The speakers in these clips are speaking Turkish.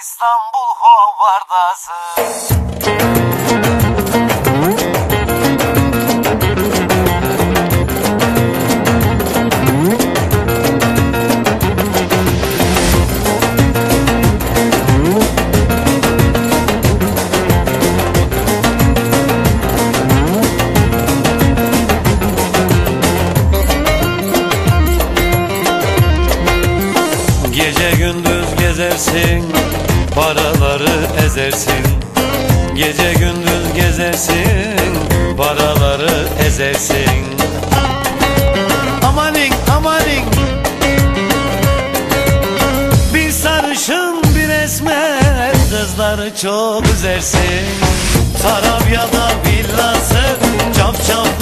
İstanbul Hovardası. Gece gündüz gezersin Paraları ezersin Gece gündüz gezersin Paraları ezersin. Amanin amanin. Bir sarışın bir esmer Kızları çok üzersin. Tarabya'da villası Çapçaplı arabası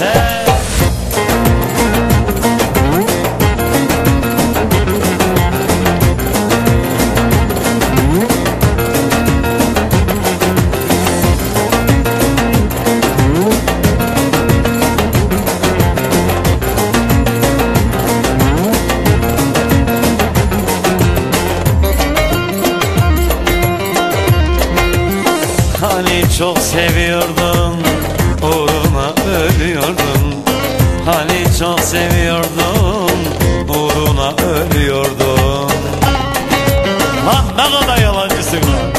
hovardası Hani çok seviyordun Uğruna ölüyordun Hani çok seviyordun Uğruna ölüyordun Lan ne kadar yalancısın lan.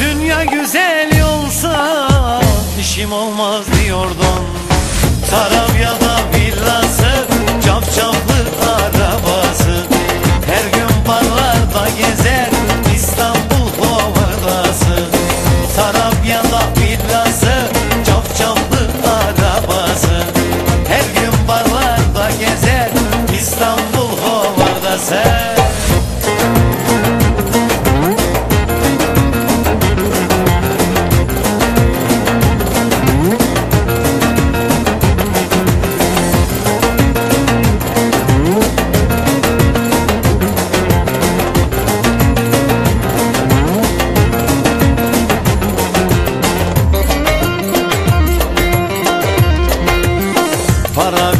Dünya güzel olsa işim olmaz diyordun Tarabya'da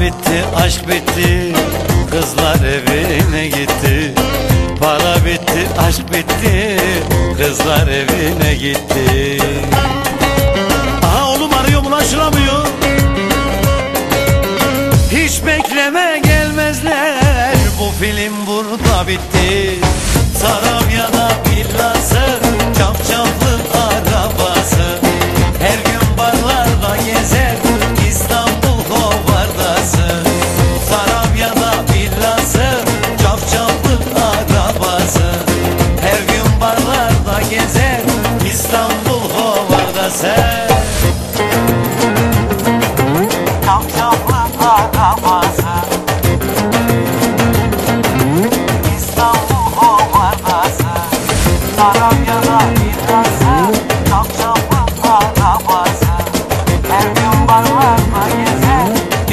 bitti, aşk bitti Kızlar evine gitti. Para bitti, aşk bitti Kızlar evine gitti. Aha oğlum arıyor şuramıyor Hiç bekleme gelmezler. Bu film burada bitti. Tarabya'da villası Çapçaplı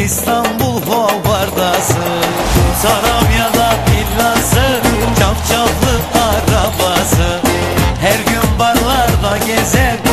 İstanbul hovardası Tarabya'da villası Çapçaplı arabası. Her gün barlarda gezer